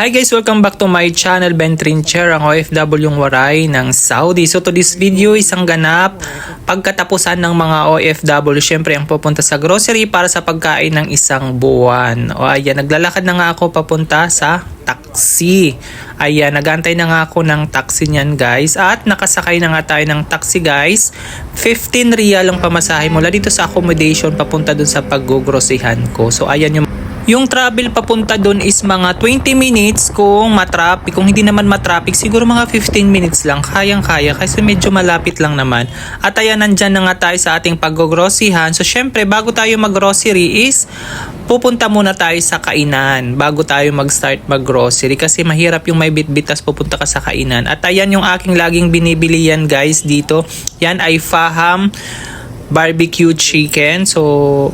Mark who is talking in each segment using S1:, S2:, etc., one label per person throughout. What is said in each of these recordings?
S1: Hi guys, welcome back to my channel, Ben Trincher, ang OFW yung waray ng Saudi. So to this video, isang ganap pagkatapusan ng mga OFW, syempre ang pupunta sa grocery para sa pagkain ng isang buwan. O ayan, naglalakad na nga ako papunta sa taxi. Ayan, nagantay na nga ako ng taxi niyan guys. At nakasakay na nga tayo ng taxi guys. 15 real ang pamasahe mula dito sa accommodation papunta dun sa paggugrosihan ko. So ayan yung yung travel papunta doon is mga 20 minutes kung matraffic. Kung hindi naman matraffic, siguro mga 15 minutes lang. Kayang-kaya kasi medyo malapit lang naman. At ayan, nandyan na nga tayo sa ating pag-groceryhan. So, syempre, bago tayo mag-grocery is pupunta muna tayo sa kainan bago tayo mag-start mag-grocery kasi mahirap yung may bitbit tas pupunta ka sa kainan. At ayan yung aking laging binibili yan guys dito. Yan ay Faham barbecue chicken. So,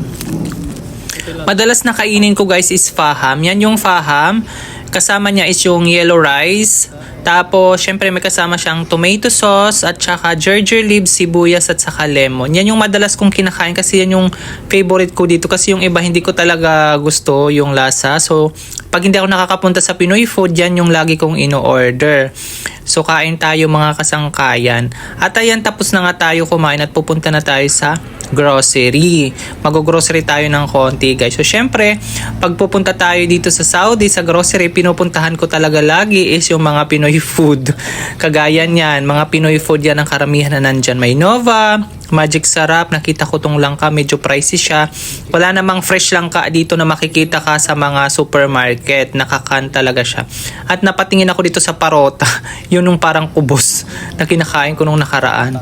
S1: Madalas na kainin ko guys is faham. Yan yung faham. Kasama niya is yung yellow rice. Tapos, syempre may kasama siyang tomato sauce at saka ginger leaves, sibuyas at saka lemon. Yan yung madalas kong kinakain kasi yan yung favorite ko dito. Kasi yung iba hindi ko talaga gusto yung lasa. So, pag hindi ako nakakapunta sa Pinoy food, yan yung lagi kong ino-order. So, kain tayo mga kasangkayan. At ayan, tapos na nga tayo kumain at pupunta na tayo sa grocery. Mag-grocery tayo ng konti, guys. So, syempre, pag pupunta tayo dito sa Saudi, sa grocery, pinupuntahan ko talaga lagi is yung mga Pinoy food. Kagaya niyan, mga Pinoy food yan ang karamihan na nandyan. May Nova, Magic Sarap, nakita ko tong langka, medyo pricey siya. Wala namang fresh langka dito na makikita ka sa mga supermarket. Nakakan talaga siya. At napatingin ako dito sa parota, yun yung parang kubos na kinakain ko nung nakaraan.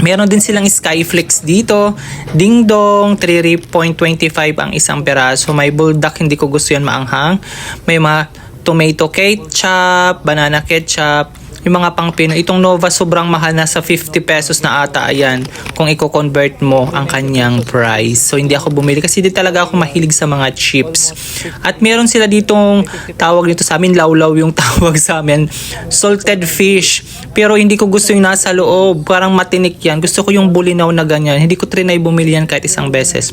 S1: Meron din silang Skyflex dito. Ding Dong, 3.25 ang isang peraso. May bulldog, hindi ko gusto yan maanghang. May mga tomato ketchup, banana ketchup, yung mga pang Pinoy. Itong Nova sobrang mahal na sa 50 pesos na ata ayan kung i-convert mo ang kanyang price. So hindi ako bumili kasi di talaga ako mahilig sa mga chips. At meron sila ditong tawag dito sa amin, lawlaw yung tawag sa amin, salted fish. Pero hindi ko gusto yung nasa loob, parang matinik yan. Gusto ko yung bulinaw na ganyan. Hindi ko trinay bumili yan kahit isang beses.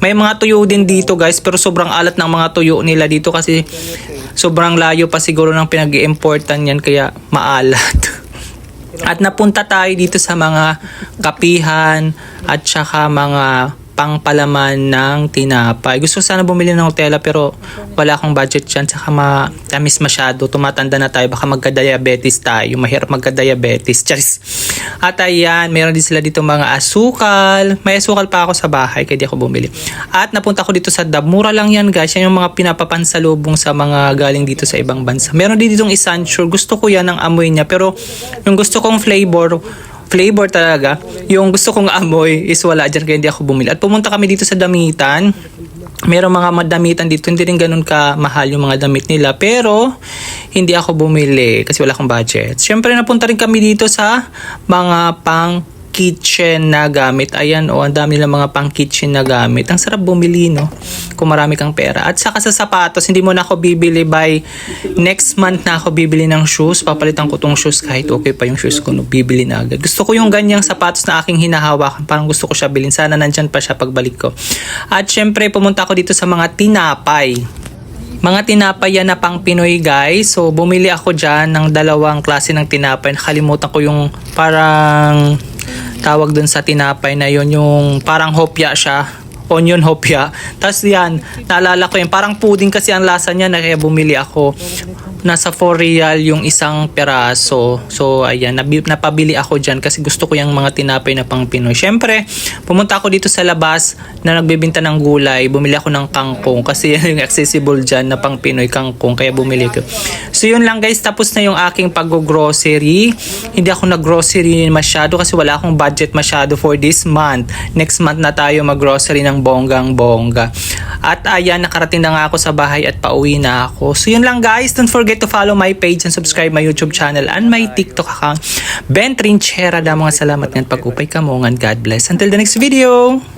S1: May mga tuyo din dito guys, pero sobrang alat ng mga tuyo nila dito kasi sobrang layo pa siguro ng pinag importan yan kaya maalat. At napunta tayo dito sa mga kapihan at saka mga pangpalaman ng tinapay. Gusto sana bumili ng Nutella pero wala akong budget dyan. Saka matamis masyado. Tumatanda na tayo. Baka magka-diabetes tayo. Mahirap magka-diabetes. Charis. At ayan, meron din sila dito mga asukal. May asukal pa ako sa bahay kaya di ako bumili. At napunta ko dito sa Dab. Mura lang yan guys. Yan yung mga pinapapansalubong sa mga galing dito sa ibang bansa. Meron din ditong Essential. Gusto ko yan ang amoy niya. Pero yung gusto kong flavor, flavor talaga. Yung gusto kong amoy is wala dyan kaya hindi ako bumili. At pumunta kami dito sa damitan. Merong mga madamitan dito, hindi rin ganun ka mahal yung mga damit nila. Pero, hindi ako bumili kasi wala akong budget. Siyempre, napunta rin kami dito sa mga pang kitchen na gamit. Ayan, oh, ang dami nilang mga pang kitchen na gamit. Ang sarap bumili, no? Kung marami kang pera. At saka sa sapatos, hindi mo na ako bibili by next month na ako bibili ng shoes. Papalitan ko tong shoes kahit okay pa yung shoes ko, no? Bibili na agad. Gusto ko yung ganyang sapatos na aking hinahawakan. Parang gusto ko siya bilhin. Sana nandyan pa siya pagbalik ko. At syempre, pumunta ako dito sa mga tinapay. Mga tinapay yan na pang Pinoy guys. So bumili ako dyan ng dalawang klase ng tinapay. Nakalimutan ko yung parang tawag dun sa tinapay na yon yung parang hopya siya onion hopya. Tapos yan, naalala ko yun, parang pudding kasi ang lasa niya na kaya bumili ako. Nasa 4 real yung isang peraso. So, ayan, napabili ako dyan kasi gusto ko yung mga tinapay na pang Pinoy. Siyempre, pumunta ako dito sa labas na nagbebenta ng gulay. Bumili ako ng kangkong kasi yan yung accessible dyan na pang Pinoy kangkong. Kaya bumili ko. So, yun lang guys. Tapos na yung aking pag-grocery. Hindi ako nag-grocery masyado kasi wala akong budget masyado for this month. Next month na tayo mag-grocery ng bonggang bongga. At ayan, nakarating na nga ako sa bahay at pauwi na ako. So yun lang guys, don't forget to follow my page and subscribe my YouTube channel and my TikTok account. Ben Trinchera, da salamat ngayon pag-upay ka mo. God bless. Until the next video!